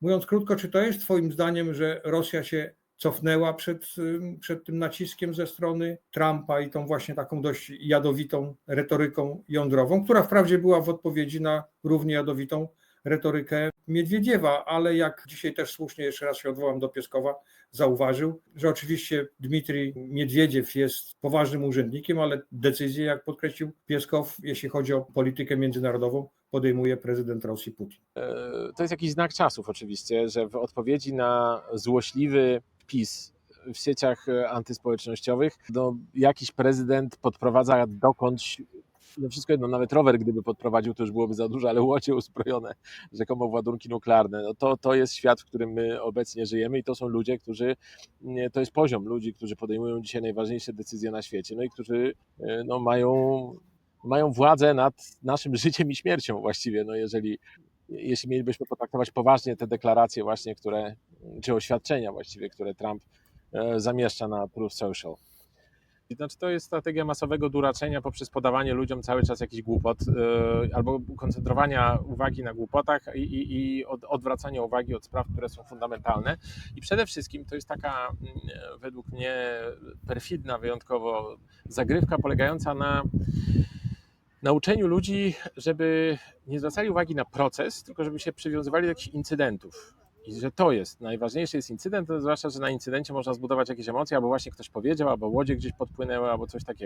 Mówiąc krótko, czy to jest Twoim zdaniem, że Rosja się cofnęła przed, przed tym naciskiem ze strony Trumpa i tą właśnie taką dość jadowitą retoryką jądrową, która wprawdzie była w odpowiedzi na równie jadowitą retorykę Miedwiediewa, ale jak dzisiaj też słusznie jeszcze raz się odwołam do Pieskowa, zauważył, że oczywiście Dmitrij Miedwiediew jest poważnym urzędnikiem, ale decyzje, jak podkreślił Pieskow, jeśli chodzi o politykę międzynarodową, podejmuje prezydent Rosji Putin. E, To jest jakiś znak czasów oczywiście, że w odpowiedzi na złośliwy PiS w sieciach e, antyspołecznościowych, no, jakiś prezydent podprowadza dokądś, no wszystko jedno, nawet rower gdyby podprowadził, to już byłoby za dużo, ale łodzie uzbrojone, rzekomo w ładunki nuklearne, no to, to jest świat, w którym my obecnie żyjemy i to są ludzie, którzy, to jest poziom ludzi, którzy podejmują dzisiaj najważniejsze decyzje na świecie, no i którzy e, no, mają mają władzę nad naszym życiem i śmiercią właściwie, no jeżeli, jeśli mielibyśmy potraktować poważnie te deklaracje właśnie, które, czy oświadczenia właściwie, które Trump e, zamieszcza na Truth Social. Znaczy to jest strategia masowego duraczenia poprzez podawanie ludziom cały czas jakichś głupot e, albo koncentrowania uwagi na głupotach i, i, i od, odwracania uwagi od spraw, które są fundamentalne. I przede wszystkim to jest taka mm, według mnie perfidna wyjątkowo zagrywka polegająca na nauczeniu ludzi, żeby nie zwracali uwagi na proces, tylko żeby się przywiązywali do jakichś incydentów. I że to jest najważniejszy jest incydent, zwłaszcza, że na incydencie można zbudować jakieś emocje, albo właśnie ktoś powiedział, albo łodzie gdzieś podpłynęły, albo coś takiego.